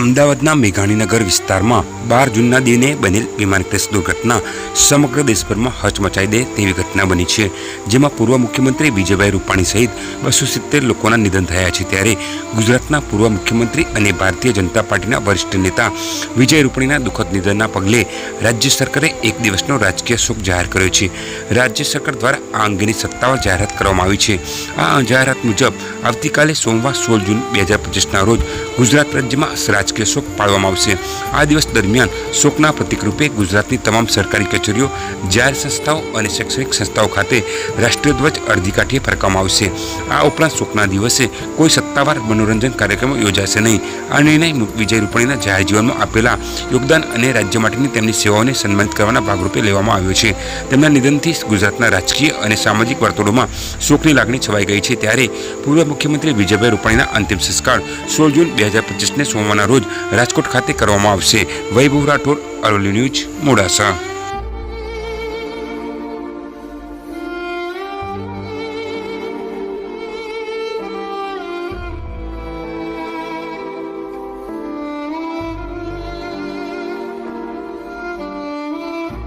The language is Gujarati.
અમદાવાદના મેઘાણીનગર વિસ્તારમાં બાર જૂનના દિને બનેલ વિમાન ક્રેશ દુર્ઘટના સમગ્ર દેશભરમાં હચમચાઈ દે તેવી ઘટના બની છે, જેમાં પૂર્વ મુખ્યમંત્રી વિજયભાઈ રૂપાણી સહિત બસો સિત્તેર લોકોના નિધન થયા છે. ત્યારે ગુજરાતના પૂર્વ મુખ્યમંત્રી અને ભારતીય જનતા પાર્ટીના વરિષ્ઠ નેતા વિજય રૂપાણીના દુઃખદ નિધનના પગલે રાજ્ય સરકારે એક દિવસનો રાજકીય શોક જાહેર કર્યો છે. રાજ્ય સરકાર દ્વારા આ અંગેની સત્તાવાર જાહેરાત કરવામાં આવી છે. આ જાહેરાત મુજબ આવતીકાલે સોમવાર સોળ જૂન બે હજાર પચીસના રોજ ગુજરાત રાજ્યમાં રાજકીય શોક પાળવામાં આવશે. આ દિવસ દરમિયાન શોકના પ્રતિકરૂપે ગુજરાતની તમામ સરકારી કચેરીઓ, જાહેર સંસ્થાઓ અને શૈક્ષણિક સંસ્થાઓ ખાતે રાષ્ટ્રીય ધ્વજ અડધી કાઠીએ ફરકાવવામાં આવશે. આ ઉપરાંત શોકના દિવસે કોઈ સત્તાવાર મનોરંજન કાર્યક્રમો યોજાશે નહીં. આ નિર્ણય વિજય રૂપાણીના જાહેર જીવનમાં આપેલા યોગદાન અને રાજ્ય માટેની તેમની સેવાઓને સન્માનિત કરવાના ભાગરૂપે લેવામાં આવ્યો છે. તેમના નિધનથી ગુજરાતના રાજકીય અને સામાજિક વર્તુળોમાં શોકની લાગણી છવાઈ ગઈ છે. ત્યારે પૂર્વ મુખ્યમંત્રી વિજયભાઈ રૂપાણીના અંતિમ સંસ્કાર સોળ જૂન બે હજાર પચીસને સોમવારના રોજ રાજકોટ ખાતે કરવામાં આવશે. વૈભવ રાઠોડ અરવલ્લી ન્યૂઝ મોડાસા.